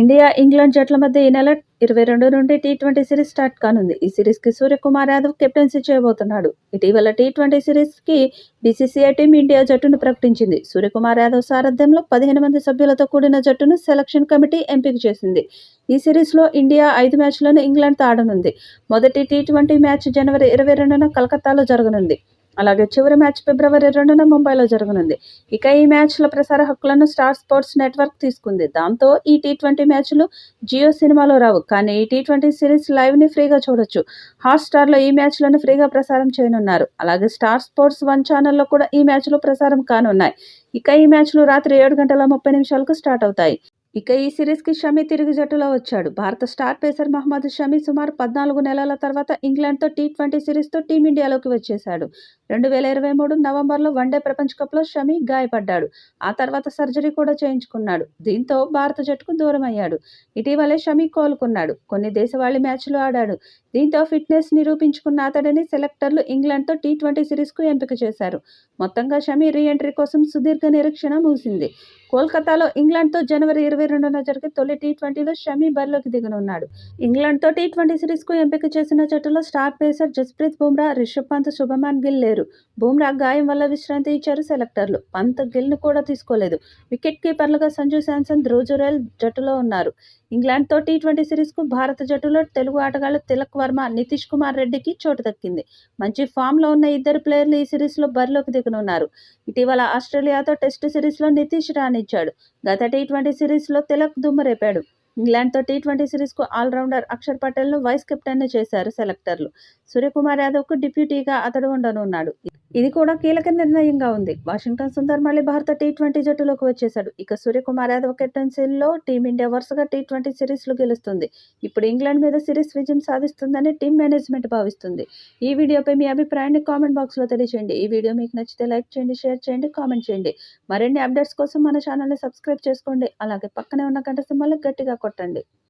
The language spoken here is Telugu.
ఇండియా ఇంగ్లాండ్ జట్ల మధ్య ఈ నెల ఇరవై రెండు నుండి టీ ట్వంటీ సిరీస్ స్టార్ట్ కానుంది. ఈ సిరీస్కి సూర్యకుమార్ యాదవ్ కెప్టెన్సీ చేయబోతున్నాడు. ఇటీవల టీ ట్వంటీ సిరీస్కి బీసీసీఐ టీం ఇండియా జట్టును ప్రకటించింది. సూర్యకుమార్ యాదవ్ సారథ్యంలో పదిహేను మంది సభ్యులతో కూడిన జట్టును సెలక్షన్ కమిటీ ఎంపిక చేసింది. ఈ సిరీస్లో ఇండియా ఐదు మ్యాచ్లను ఇంగ్లాండ్తో ఆడనుంది. మొదటి టీ ట్వంటీ మ్యాచ్ జనవరి ఇరవై రెండున కలకత్తాలో జరగనుంది. అలాగే చివరి మ్యాచ్ ఫిబ్రవరి రెండున ముంబైలో జరగనుంది. ఇక ఈ మ్యాచ్ల ప్రసార హక్కులను స్టార్ స్పోర్ట్స్ నెట్వర్క్ తీసుకుంది. దాంతో ఈ టీ ట్వంటీ మ్యాచ్లు జియో సినిమాలో రావు. కానీ ఈ టీ ట్వంటీ సిరీస్ లైవ్ని ఫ్రీగా చూడొచ్చు. హాట్ స్టార్లో ఈ మ్యాచ్లను ఫ్రీగా ప్రసారం చేయనున్నారు. అలాగే స్టార్ స్పోర్ట్స్ వన్ ఛానల్లో కూడా ఈ మ్యాచ్లు ప్రసారం కానున్నాయి. ఇక ఈ మ్యాచ్లు రాత్రి ఏడు గంటల ముప్పై నిమిషాలకు స్టార్ట్ అవుతాయి. ఇక ఈ సిరీస్కి షమీ షమి తిరిగి జట్టులో వచ్చాడు. భారత స్టార్ పేసర్ మహమ్మద్ షమి సుమారు పద్నాలుగు నెలల తర్వాత ఇంగ్లాండ్తో టీ ట్వంటీ సిరీస్తో టీమిండియాలోకి వచ్చేశాడు. రెండు వేల ఇరవై మూడు నవంబర్లో వన్డే ప్రపంచ కప్లో షమి గాయపడ్డాడు. ఆ తర్వాత సర్జరీ కూడా చేయించుకున్నాడు. దీంతో భారత జట్టుకు దూరం అయ్యాడు ఇటీవలే షమి కోలుకున్నాడు. కొన్ని దేశవాళీ మ్యాచ్లు ఆడాడు. దీంతో ఫిట్నెస్ నిరూపించుకున్న అతడిని సెలెక్టర్లు ఇంగ్లాండ్తో టీ ట్వంటీ సిరీస్కు ఎంపిక చేశారు. మొత్తంగా షమి రీ ఎంట్రీ కోసం సుదీర్ఘ నిరీక్షణ ముగిసింది కోల్కతాలో ఇంగ్లాండ్తో జనవరి ఇరవై రెండున జరిగే తొలి టీ ట్వంటీలో షమీ బరిలోకి దిగనున్నాడు. ఇంగ్లాండ్తో టీ ట్వంటీ సిరీస్కు ఎంపిక చేసిన జట్టులో స్టార్ పేసర్ జస్ప్రీత్ బుమ్రా రిషబ్ పంత్ శుభమాన్ గిల్ లేరు. బుమ్రా గాయం వల్ల విశ్రాంతి ఇచ్చారు సెలెక్టర్లు. పంత్ గిల్ను కూడా తీసుకోలేదు. వికెట్ కీపర్లుగా సంజు శాంసన్ ధ్రువజురెల్ జట్టులో ఉన్నారు. ఇంగ్లాండ్తో టీ ట్వంటీ సిరీస్కు భారత జట్టులో తెలుగు ఆటగాళ్ళు తిలక్ వర్మ నితీష్ కుమార్ రెడ్డికి చోటు దక్కింది. మంచి ఫామ్లో ఉన్న ఇద్దరు ప్లేయర్లు ఈ సిరీస్లో బరిలోకి దిగనున్నారు. ఇటీవల ఆస్ట్రేలియాతో టెస్టు సిరీస్లో నితీష్ రాణించాడు. గత టీ ట్వంటీ సిరీస్లో తిలక్ దుమ్మరేపాడు ఇంగ్లాండ్తో టీ ట్వంటీ సిరీస్కు ఆల్రౌండర్ అక్షర్ పటేల్ను వైస్ కెప్టెన్ను చేశారు సెలెక్టర్లు. సూర్యకుమార్ యాదవ్కు డిప్యూటీగా అతడు ఉండనున్నాడు. ఇది కూడా కీలక నిర్ణయంగా ఉంది. వాషింగ్టన్ సుందర్ మళ్ళీ భారత టీ ట్వంటీ జట్టులోకి వచ్చేశాడు. ఇక సూర్యకుమార్ యాదవ్ కెప్టెన్సీలో టీమిండియా వరుసగా టీ ట్వంటీ సిరీస్లు గెలుస్తుంది. ఇప్పుడు ఇంగ్లాండ్ మీద సిరీస్ విజయం సాధిస్తుందని టీం మేనేజ్మెంట్ భావిస్తుంది. ఈ వీడియోపై మీ అభిప్రాయాన్ని కామెంట్ బాక్స్లో తెలియజేయండి ఈ వీడియో మీకు నచ్చితే లైక్ చేయండి షేర్ చేయండి కామెంట్ చేయండి. మరిన్ని అప్డేట్స్ కోసం మన ఛానల్ని సబ్స్క్రైబ్ చేసుకోండి. అలాగే పక్కనే ఉన్న గంట గట్టిగా కొట్టండి.